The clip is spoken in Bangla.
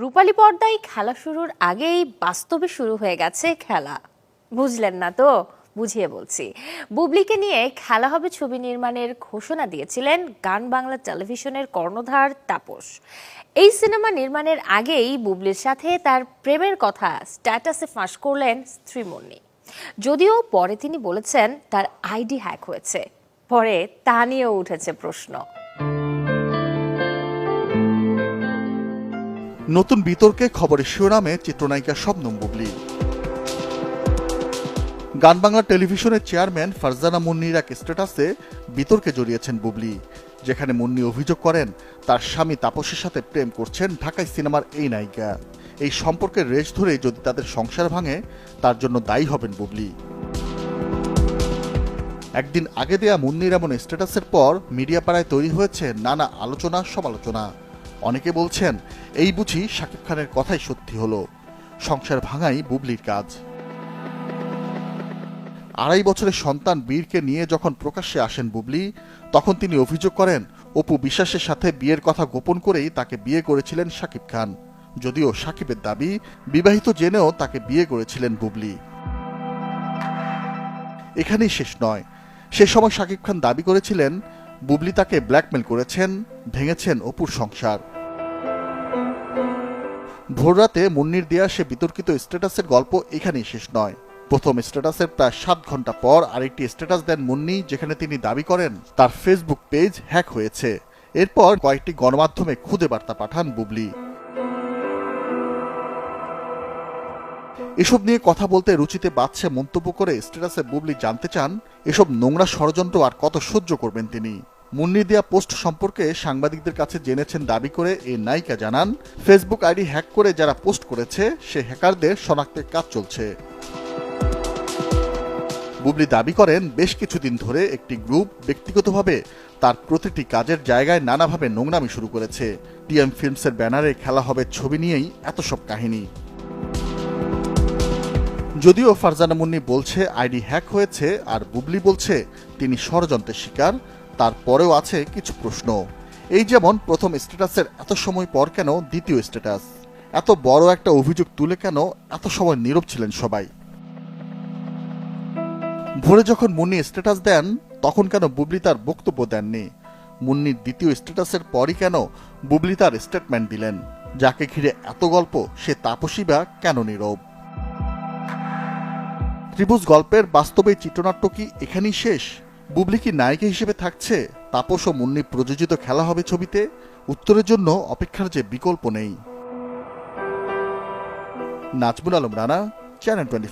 রূপালী পর্দায় খেলা শুরুর আগেই বাস্তবে শুরু হয়ে গেছে খেলা। বুঝলেন না তো? বুঝিয়ে বলছি। বুবলিকে নিয়ে খেলা হবে ছবি নির্মাণের ঘোষণা দিয়েছিলেন গান বাংলা টেলিভিশনের কর্ণধার তাপস। এই সিনেমা নির্মাণের আগেই বুবলির সাথে তার প্রেমের কথা স্ট্যাটাসে ফাঁস করলেন স্ত্রী মুন্নি যদিও পরে তিনি বলেছেন, তার আইডি হ্যাক হয়েছে। পরে তা নিয়েও উঠেছে প্রশ্ন। নতুন বিতর্কে খবরের শিরোনামে চিত্রনায়িকা শবনম বুবলি। গান বাংলা টেলিভিশনের চেয়ারম্যান ফারজানা মুন্নির এক স্ট্যাটাসে বিতর্কে জড়িয়েছেন বুবলি। যেখানে মুন্নি অভিযোগ করেন, তার স্বামী তাপসের সাথে প্রেম করছেন ঢাকায় সিনেমার এই নায়িকা। এই সম্পর্কের রেশ ধরে যদি তাদের সংসার ভাঙে, তার জন্য দায়ী হবেন বুবলি। একদিন আগে দেয়া মুন্নির এমন স্ট্যাটাসের পর মিডিয়া পাড়ায় তৈরি হয়েছে নানা আলোচনা সমালোচনা। অনেকে বলছেন, এই বুঝি শাকিব খানের কথাই সত্যি হলো। সংসার ভাঙাই বুবলির কাজ। আড়াই বছরের সন্তান বীরকে নিয়ে যখন প্রকাশ্যে আসেন বুবলি, তখন তিনি অভিযোগ করেন, অপু বিশ্বাসের সাথে বিয়ের কথা গোপন করেই তাকে বিয়ে করেছিলেন শাকিব খান। যদিও শাকিবের দাবি, বিবাহিত জেনেও তাকে বিয়ে করেছিলেন বুবলি। এখানেই শেষ নয়। সে সময় শাকিব খান দাবি করেছিলেন, বুবলি তাকে ব্ল্যাকমেল করেছেন, ভেঙেছেন অপুর সংসার। ভোররাতে মুন্নির দেয়া সে বিতর্কিত স্ট্যাটাসের গল্প এখানেই শেষ নয়। প্রথম স্ট্যাটাসের প্রায় সাত ঘণ্টা পর আরেকটি স্ট্যাটাস দেন মুন্নি, যেখানে তিনি দাবি করেন, তার ফেসবুক পেজ হ্যাক হয়েছে। এরপর কয়েকটি গণমাধ্যমে খুদে বার্তা পাঠান বুবলি। এসব নিয়ে কথা বলতে রুচিতে বাদশা মন্তব্য করে স্ট্যাটাসে বুবলি জানতে চান, এসব নোংরা ষড়যন্ত্র আর কত সহ্য করবেন তিনি। মুন্নি দেয়া পোস্ট সম্পর্কে সাংবাদিকদের কাছে জেনেছেন দাবি করে এই নায়িকা জানান, ফেসবুক আইডি হ্যাক করে যারা পোস্ট করেছে, সে হ্যাকারদের শনাক্তের কাজ চলছে। বুবলি দাবি করেন, বেশ কিছুদিন ধরে একটি গ্রুপ ব্যক্তিগতভাবে তার প্রতিটি কাজের জায়গায় নানাভাবে নোংরামি শুরু করেছে। টিএম ফিল্মসের ব্যানারে খেলা হবে ছবি নিয়েই এত সব কাহিনী। যদিও ফারজানা মুন্নি বলছে, আইডি হ্যাক হয়েছে, আর বুবলি বলছে, তিনি ষড়যন্ত্রের শিকার। তারপরেও আছে কিছু প্রশ্ন। এই যেমন প্রথম স্ট্যাটাসের এত সময় পর কেন দ্বিতীয় স্ট্যাটাস? এত বড় একটা অভিযোগ তুলে কেন এত সময় নীরব ছিলেন সবাই? ভোরে যখন মুন্নি স্ট্যাটাস দেন, তখন কেন বুবলি তার বক্তব্য দেননি? মুন্নির দ্বিতীয় স্ট্যাটাসের পরই কেন বুবলি তার স্টেটমেন্ট দিলেন? যাকে ঘিরে এত গল্প, সে তাপসী বা কেন নীরব? ত্রিভুজ গল্পের বাস্তবে চিত্রনাট্য কি এখানেই শেষ? বুবলি কি নায়িকা হিসেবে থাকছে? তাপস ও মুন্নি প্রযোজিত খেলা হবে ছবিতে। উত্তরের জন্য অপেক্ষার যে বিকল্প নেই। Nazmul Alam Rana channel twenty